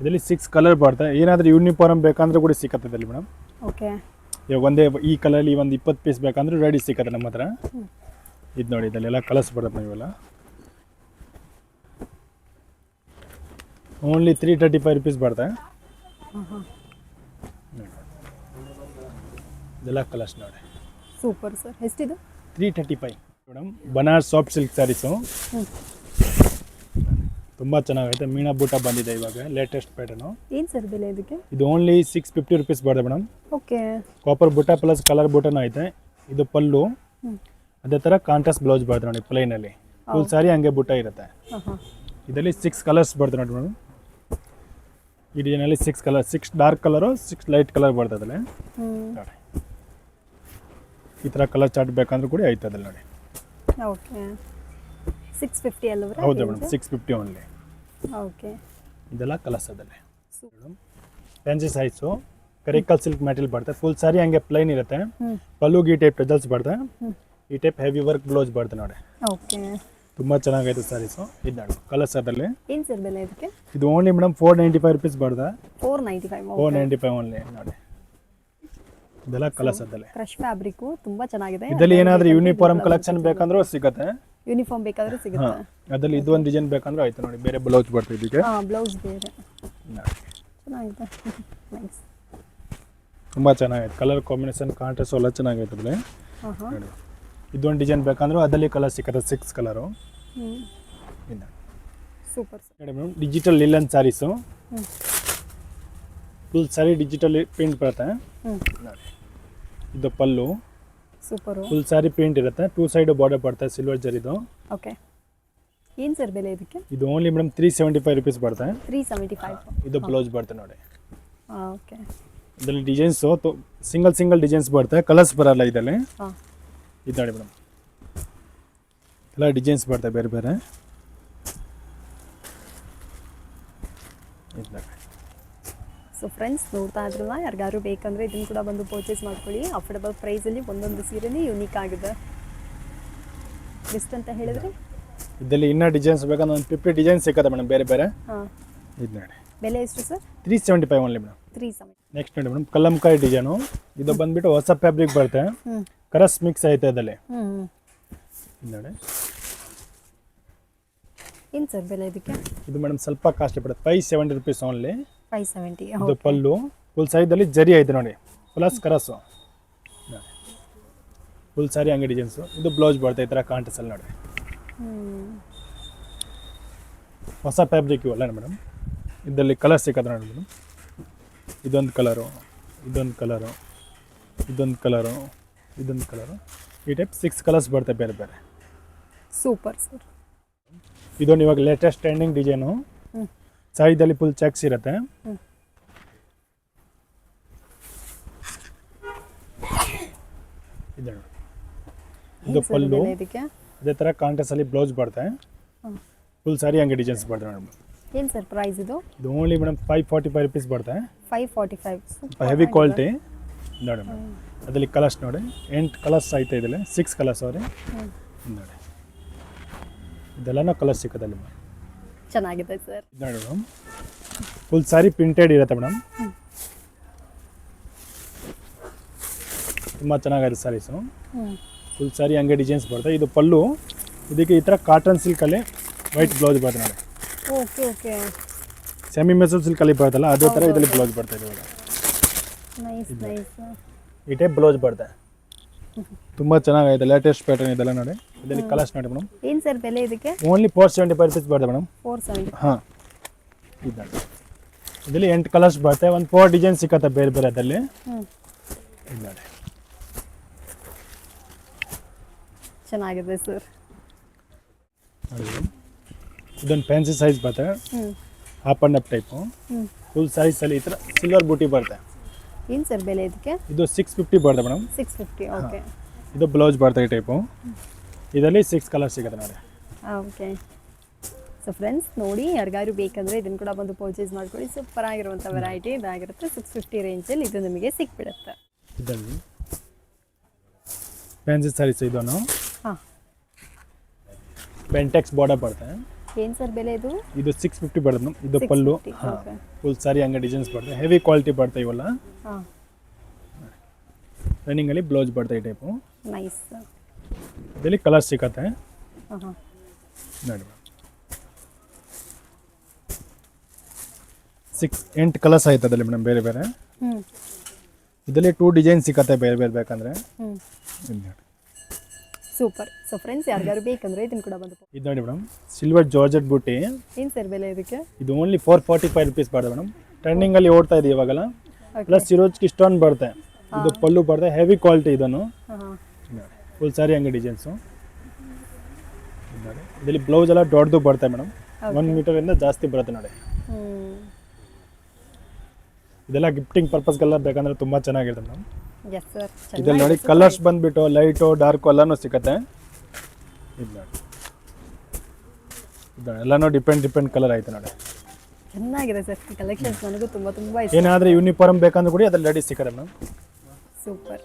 ಇದರಲ್ಲಿ ಸಿಕ್ಸ್ ಕಲರ್ ಬರ್ತದೆ ಏನಾದರೂ ಯೂನಿಫಾರ್ಮ್ ಬೇಕಂದ್ರೆ ಕೂಡ ಸಿಕ್ಕತ್ತೆ ಇದರಲ್ಲಿ ಮೇಡಮ್ ಓಕೆ. ಇವಾಗ ಒಂದೇ ಈ ಕಲರಲ್ಲಿ ಒಂದು ಇಪ್ಪತ್ತು ಪೀಸ್ ಬೇಕಂದ್ರೆ ರೆಡಿ ಸಿಕ್ಕತ್ತೆ ನಮ್ಮ ಹತ್ರ. ಇದು ನೋಡಿ ಇದಲ್ಲೆಲ್ಲ ಕಲರ್ಸ್ ಬರುತ್ತೆ ಇವೆಲ್ಲ only three thirty five rupees ಬರ್ತದೆ ಹಾಂ ಇದೆಲ್ಲ ಕಲರ್ಸ್ ನೋಡಿ. Super sir ಎಷ್ಟಿದು? Three thirty five madam Banaras soft silk saris ತುಂಬ ಚೆನ್ನಾಗೈತೆ. ಮೀನಾ ಬೂಟ ಬಂದಿದೆ ಇವಾಗ ಲೇಟೆಸ್ಟ್ ಪ್ಯಾಟರ್ನು ಏನು ಸರ್ ಬೆಲೆ ಇದಕ್ಕೆ? ಇದು ಓನ್ಲಿ ಸಿಕ್ಸ್ ಫಿಫ್ಟಿ ರುಪೀಸ್ ಬರ್ತದೆ ಮೇಡಮ್ ಓಕೆ ಕಾಪರ್ ಬೂಟಾ ಪ್ಲಸ್ ಕಲರ್ ಬೂಟನೂ ಐತೆ. ಇದು ಪಲ್ಲು. ಅದೇ ಥರ ಕಾಂಟ್ರಾಸ್ಟ್ ಬ್ಲೌಸ್ ಬರ್ತದೆ ನೋಡಿ ಪ್ಲೈನಲ್ಲಿ ಫುಲ್ ಸಾರಿ ಹಂಗೆ ಬೂಟ ಇರುತ್ತೆ. ಇದರಲ್ಲಿ ಸಿಕ್ಸ್ ಕಲರ್ಸ್ ಬರ್ತದೆ ನೋಡಿ ಮೇಡಮ್ ಈ ಡಿಸೈನಲ್ಲಿ six colour six dark colour six light colour ಬರ್ತದೆ ಹ್ಞೂ ನೋಡಿ. ಈ ಥರ ಕಲರ್ ಚಾರ್ಟ್ ಬೇಕಂದ್ರೂ ಕೂಡ ಐತದಲ್ಲ ನೋಡಿ. ಓಕೆ. ಸಿಕ್ಸ್ ಫಿಫ್ಟಿ ಹೌದು madam six fifty only okay. ಇದೆಲ್ಲ ಕಲರ್ಸ್ ಅದಲ್ಲೇ ಮೇಡಮ್ ಫ್ಯಾನ್ಸಿ ಸೈಜು ಕರಿಕಲ್ ಸಿಲ್ಕ್ ಮೆಟೀರಿಯಲ್ ಬರ್ತದೆ ಫುಲ್ ಸಾರಿ ಹಂಗೆ ಪ್ಲೈನ್ ಇರುತ್ತೆ. ಪಲ್ಲುಗೆ ಪಲ್ಲು ಈ ಟೈಪ್ ಟೆಜಲ್ಸ್ ಬರ್ತದೆ ಈ ಟೈಪ್ ಹೆವಿ ವರ್ಕ್ ಬ್ಲೌಸ್ ಬರ್ತದೆ ನೋಡಿ. ಓಕೆ. ತುಂಬ ಚೆನ್ನಾಗೈತೆ ಸ್ಯಾರೀಸು ಇದು ನೋಡಿ ಕಲರ್ಸ್ ಅದರಲ್ಲಿ ಏನು ಸರ್ ಬೆಲೆ ಇದಕ್ಕೆ? ಇದು only madam four ninety five rupees ಬರ್ದ? Four ninety five four ninety five only ನೋಡಿ. ಇದೆಲ್ಲ ಕಲರ್ಸ್ ಸರಲ್ಲಿ ಫ್ರೆಶ್ ಫ್ಯಾಬ್ರಿಕ್ ತುಂಬ ಚೆನ್ನಾಗಿದೆ. ಇದರಲ್ಲಿ ಏನಾದರೂ ಯೂನಿಫಾರ್ಮ್ ಕಲೆಕ್ಷನ್ ಬೇಕಂದ್ರೂ ಸಿಗುತ್ತೆ. ಯೂನಿಫಾರ್ಮ್ ಬೇಕಾದ್ರೂ ಸಿಗುತ್ತೆ. ಅದರಲ್ಲಿ ಇದು ಒಂದು ಡಿಸೈನ್ ಬೇಕಂದ್ರೆ ಆಯ್ತು ನೋಡಿ ಬೇರೆ ಬ್ಲೌಸ್ ಬರ್ತದೆ ಇದಕ್ಕೆ ಬ್ಲೌಸ್ ಬೇರೆ. ಚೆನ್ನಾಗಿದೆ. [laughs] ನೈಸ್ ತುಂಬ ಚೆನ್ನಾಗೈತೆ. ಕಲರ್ ಕಾಂಬಿನೇಷನ್ ಕಾಂಟ್ರಾಸ್ಟ್ ಎಲ್ಲ ಚೆನ್ನಾಗೈತೆ ಅದರಲ್ಲಿ. ಇದೊಂದು ಡಿಸೈನ್ ಬೇಕಂದ್ರೆ ಅದರಲ್ಲಿ ಕಲರ್ ಸಿಕ್ಕತ್ತೆ ಸಿಕ್ಸ್ ಕಲರು ಇದು super madam digital linen saris full sari digital print ಬರುತ್ತೆ ಇದು pallu. Super full sari print ಇರುತ್ತೆ. ಟೂ ಸೈಡ್ ಬಾರ್ಡರ್ ಬರುತ್ತೆ ಸಿಲ್ವರ್ ಜರಿದು. ಓಕೆ ಏನು ಸರ್ ಬೆಲೆ ಇದಕ್ಕೆ? ಇದು only madam three seventy five rupees ಬರುತ್ತೆ. ತ್ರೀ ಸೆವೆಂಟಿ ಫೈವ್ ಇದು ಬ್ಲೌಸ್ ಬರುತ್ತೆ ನೋಡಿ. ಓಕೆ ಇದರಲ್ಲಿ ಡಿಸೈನ್ಸು ಸಿಂಗಲ್ ಸಿಂಗಲ್ ಡಿಸೈನ್ಸ್ ಬರುತ್ತೆ. ಕಲರ್ಸ್ ಬರಲ್ಲ ಇದರಲ್ಲಿ. ಇದು ನೋಡಿ ಮೇಡಮ್. ಎಲ್ಲ ಡಿಸೈನ್ಸ್ ಬರ್ತವೆ ಬೇರೆ ಬೇರೆ. ಇದು ನೋಡಿ. ಸೊ ಫ್ರೆಂಡ್ಸ್ ನೋಡ್ತಾ ಇದ್ರಲ್ಲ ಯಾರಿಗಾರು ಬೇಕಂದ್ರೆ ಇದನ್ನು ಕೂಡ ಬಂದು ಪರ್ಚೇಸ್ ಮಾಡ್ಕೊಳ್ಳಿ. ಅಫೋರ್ಡಬಲ್ ಪ್ರೈಸಲ್ಲಿ ಒಂದೊಂದು ಸೀರೆನೇ ಯುನೀಕ್ ಆಗಿದೆ. ಬೆಸ್ಟ್ ಅಂತ ಹೇಳಿದ್ರೆ? ಇದರಲ್ಲಿ ಇನ್ನೂ ಡಿಸೈನ್ಸ್ ಬೇಕಂದ್ರೆ ಒಂದು ಫಿಫ್ಟಿ ಡಿಸೈನ್ಸ್ ಸಿಕ್ಕತ್ತೆ ಮೇಡಮ್ ಬೇರೆ ಬೇರೆ. ಹಾಂ. ಇದು ನೋಡಿ ಬೆಲೆ ಎಷ್ಟು sir? Three seventy five only madam three seventy next ನೋಡಿ ಮೇಡಮ್ ಕಲ್ಲಂಕಾಯಿ ಡಿಸೈನು ಇದು ಬಂದ್ಬಿಟ್ಟು ಹೊಸ ಫ್ಯಾಬ್ರಿಕ್ ಬರುತ್ತೆ. ಕರಸ್ ಮಿಕ್ಸ್ ಐತೆ ಅದಲ್ಲಿ ಹ್ಞೂ ಹ್ಞೂ ಇದು ನೋಡಿ. ಏನು ಸರ್ ಬೆಲೆ ಇದಕ್ಕೆ? ಇದು ಮೇಡಮ್ ಸ್ವಲ್ಪ ಕಾಸ್ಟ್ಲಿ ಬರುತ್ತೆ. Five seventy rupees only five seventy ಇದು ಪಲ್ಲು. ಫುಲ್ ಸೈಜಲ್ಲಿ ಜರಿ ಐತೆ ನೋಡಿ. ಪ್ಲಸ್ ಕರಸು. ಫುಲ್ ಸಾರಿ ಹಂಗೆ ಡಿಸೈನ್ಸು ಇದು ಬ್ಲೌಸ್ ಬರುತ್ತೆ ಈ ಥರ ಕಾಂಟಸಲ್ಲಿ ನೋಡಿ. ಹೊಸ ಫ್ಯಾಬ್ರಿಕ್ ಇವಲ್ಲ ಮೇಡಮ್ ಇದರಲ್ಲಿ ಕಲರ್ ಸಿಕ್ಕತ್ತೆ ನೋಡಿ ಮೇಡಮ್ ಇದೊಂದು ಕಲರು ಇದೊಂದು ಕಲರು ಇದೊಂದು ಕಲರು ಇದೊಂದು ಕಲರು ಈ ಟೈಪ್ ಸಿಕ್ಸ್ ಕಲರ್ಸ್ ಬರ್ತವೆ ಬೇರೆ ಬೇರೆ. ಸೂಪರ್ ಸರ್ ಇದೊಂದು ಇವಾಗ ಲೇಟೆಸ್ಟ್ ಟ್ರೆಂಡಿಂಗ್ ಡಿಸೈನು ಸೈಡಲ್ಲಿ ಫುಲ್ ಚೆಕ್ಸ್ ಇರುತ್ತೆ. ಇದು ಫುಲ್ಲು ಇದು ಪಲ್ಲು. ಅದೇ ಥರ ಕಾಂಟ್ರಾಸ್ಟಲ್ಲಿ ಬ್ಲೌಸ್ ಬರುತ್ತೆ. ಫುಲ್ ಸಾರಿ ಹಂಗೆ ಡಿಸೈನ್ಸ್ ಬರ್ತವೆ ಮೇಡಮ್ ಏನು ಸರ್ ಪ್ರೈಸ್ ಇದು? ಇದು only madam five forty five rupees ಬರುತ್ತೆ five forty five heavy quality ನೋಡಿ ಮೇಡಮ್ ಅದರಲ್ಲಿ ಕಲರ್ಸ್ ನೋಡಿ. ಎಂಟು ಕಲರ್ಸ್ ಐತೆ ಇದೆಲ್ಲ ಸಿಕ್ಸ್ ಕಲರ್ಸ್ ಅವ್ರಿ. ನೋಡಿ. ಇದೆಲ್ಲನೂ ಕಲರ್ಸ್ ಸಿಕ್ಕದಲ್ಲಿ ಚೆನ್ನಾಗಿದೆ ಸರ್. ನೋಡಿ ಮೇಡಮ್ ಫುಲ್ ಸಾರಿ ಪ್ರಿಂಟೆಡ್ ಇರುತ್ತೆ ಮೇಡಮ್ ತುಂಬ ಚೆನ್ನಾಗಿದೆ ಸ್ಯಾರೀಸು ಫುಲ್ ಸಾರಿ ಹಂಗೆ ಡಿಸೈನ್ಸ್ ಬರುತ್ತೆ. ಇದು ಪಲ್ಲು. ಇದಕ್ಕೆ ಈ ಥರ ಕಾಟನ್ ಸಿಲ್ಕಲ್ಲಿ ವೈಟ್ ಬ್ಲೌಸ್ ಬರುತ್ತೆ ನೋಡಿ. Okay okay. ಸೆಮಿ ಮೆಸಲ್ ಸಿಲ್ಕಲ್ಲಿ ಬರುತ್ತಲ್ಲ ಅದೇ ಥರ ಇದರಲ್ಲಿ ಬ್ಲೌಸ್ ಬರ್ತಾ ಇದೆ ನೈಸ್ ನೈಸ್ ಈ ಟೈಪ್ ಬ್ಲೌಸ್ ಬರುತ್ತೆ ತುಂಬ ಚೆನ್ನಾಗಿದೆ ಲೇಟೆಸ್ಟ್ ಪ್ಯಾಟರ್ನ್ ಇದೆಲ್ಲ ನೋಡಿ. ಇದರಲ್ಲಿ ಕಲರ್ಸ್ ನೋಡಿ ಮೇಡಮ್. ಏನು ಸರ್ ಬೆಲೆ ಇದಕ್ಕೆ? Only four seventy five rupees ಬರುತ್ತೆ ಮೇಡಮ್. ಫೋರ್ ಸೆವೆಂಟಿ ಹಾಂ. ಇದು ಇದರಲ್ಲಿ ಎಂಟು ಕಲರ್ಸ್ ಬರುತ್ತೆ ಒಂದು ಫೋರ್ ಡಿಸೈನ್ ಸಿಕ್ಕತ್ತೆ ಬೇರೆ ಬೇರೆ ಅದರಲ್ಲಿ. ಹ್ಞೂ ಇದು ನೋಡಿ. ಚೆನ್ನಾಗಿದೆ ಸರ್. ನೋಡಿ. ಇದೊಂದು ಫ್ಯಾನ್ಸಿ ಸೈಜ್ ಬರುತ್ತೆ half and up type full size ಈ ಥರ ಸಿಲ್ವರ್ ಬೂಟಿ ಬರುತ್ತೆ. ಏನು ಸರ್ ಬೆಲೆ ಇದಕ್ಕೆ? ಇದು ಸಿಕ್ಸ್ ಫಿಫ್ಟಿ ಬರುತ್ತೆ ಮೇಡಮ್ ಸಿಕ್ಸ್ ಫಿಫ್ಟಿ ಓಕೆ ಇದು ಬ್ಲೌಸ್ ಬರುತ್ತೆ ಈ ಟೈಪು ಇದರಲ್ಲಿ ಸಿಕ್ಸ್ ಕಲರ್ ಸಿಗುತ್ತೆ ನೋಡಿ. ಓಕೆ ಸೊ ಫ್ರೆಂಡ್ಸ್ ನೋಡಿ ಯಾರಿಗಾದ್ರು ಬೇಕಂದ್ರೆ ಇದನ್ನು ಕೂಡ ಬಂದು ಪರ್ಚೇಸ್ ಮಾಡ್ಕೊಳ್ಳಿ. ಸೂಪರ್ ಆಗಿರುವಂಥ ವೆರೈಟಿ ಇದಾಗಿರುತ್ತೆ ಸಿಕ್ಸ್ ಫಿಫ್ಟಿ ರೇಂಜಲ್ಲಿ ಇದು ನಿಮಗೆ ಸಿಕ್ಬಿಡುತ್ತೆ. ಇದರಲ್ಲಿ ಫ್ಯಾನ್ಸಿ ಸ್ಯಾರೀಸ್ ಇದನ್ನು. ಹಾಂ. ಪೆಂಟೆಕ್ಸ್ ಬಾರ್ಡರ್ ಬರುತ್ತೆ. ಏನು ಸರ್ ಬೆಲೆ ಇದು? ಇದು ಸಿಕ್ಸ್ ಫಿಫ್ಟಿ madam. ಇದು ಪಲ್ಲು. ಫುಲ್ ಸಾರಿ ಹಂಗೆ ಡಿಸೈನ್ಸ್ ಬರುತ್ತೆ. ಹೆವಿ ಕ್ವಾಲಿಟಿ ಬರ್ತಾ ಇವಲ್ಲ. ರನ್ನಿಂಗ್ ರನ್ನಿಂಗಲ್ಲಿ ಬ್ಲೌಸ್ ಬರುತ್ತೆ ಈ ಟೈಪು ನೈಸ್ ಇದರಲ್ಲಿ ಕಲರ್ ಸಿಕ್ಕತ್ತೆ ನೋಡಿ ಸಿಕ್ಸ್ ಎಂಟು ಕಲರ್ಸ್ ಆಯ್ತು ಅದರಲ್ಲಿ ಮೇಡಮ್ ಬೇರೆ ಬೇರೆ. ಇದರಲ್ಲಿ ಟೂ ಡಿಸೈನ್ ಸಿಕ್ಕತ್ತೆ ಬೇರೆ ಬೇರೆ ಬೇಕಂದ್ರೆ. ಸೂಪರ್. ಸೊ ಫ್ರೆಂಡ್ಸ್ ಯಾರಿಗಾರು ಬೇಕಂದ್ರೆ ಇದನ್ನ ಕೂಡ ಬಂದು ಇದು ನೋಡಿ ಮೇಡಮ್ ಸಿಲ್ವರ್ ಜಾರ್ಜೆಟ್ ಬೂಟಿ. ಏನು ಸರ್ ಬೆಲೆ ಇದಕ್ಕೆ? ಇದು only four forty five rupees ಬರುತ್ತೆ ಮೇಡಮ್. ಟ್ರೆಂಡಿಂಗಲ್ಲಿ ಓಡ್ತಾ ಇದೆ ಇವಾಗಲ್ಲ. ಪ್ಲಸ್ ಪ್ಲಸ್ ಕಿ ಸ್ಟೋನ್ ಬರುತ್ತೆ. ಇದು ಪಲ್ಲು ಬರುತ್ತೆ ಹೆವಿ ಕ್ವಾಲಿಟಿ ಇದನ್ನು. ಫುಲ್ ಸಾರಿ ಹಂಗೆ ಡಿಸೈನ್ಸು ಇದರಲ್ಲಿ ಬ್ಲೌಸ್ ಎಲ್ಲ ದೊಡ್ಡದು ಬರುತ್ತೆ ಮೇಡಮ್. ಒನ್ ಮೀಟರಿಂದ ಜಾಸ್ತಿ ಬರುತ್ತೆ ನೋಡಿ. ಇದೆಲ್ಲ ಗಿಫ್ಟಿಂಗ್ ಪರ್ಪಸ್ಗೆಲ್ಲ ಬೇಕಂದ್ರೆ ತುಂಬ ಚೆನ್ನಾಗಿದೆ ಮ್ಯಾಮ್ ಎಸ್ ಸರ್ ಇದ್ರಲ್ಲಿ ನೋಡಿ ಕಲರ್ಸ್ ಬಂದ್ಬಿಟ್ಟು ಲೈಟು ಡಾರ್ಕು ಎಲ್ಲನೂ ಸಿಗುತ್ತೆ ಇದು ನೋಡಿ. ಇದು ನೋಡಿ, ಎಲ್ಲನೂ ಡಿಪೆಂಡ್ ಡಿಪೆಂಡ್ ಕಲರ್ ಐತೆ ನೋಡಿ. ಚೆನ್ನಾಗಿದೆ ಸರ್ ಕಲೆಕ್ಷನ್ಸ್ ನನಗೂ ತುಂಬ ತುಂಬ ಇಷ್ಟ. ಏನಾದರೂ ಯೂನಿಫಾರ್ಮ್ ಬೇಕಂದ್ರೆ ಕೂಡ ಅದ್ರಲ್ಲಿ ರೆಡಿ ಸಿಕ್ಕತ್ತೆ ಮೇಡಮ್ ಸೂಪರ್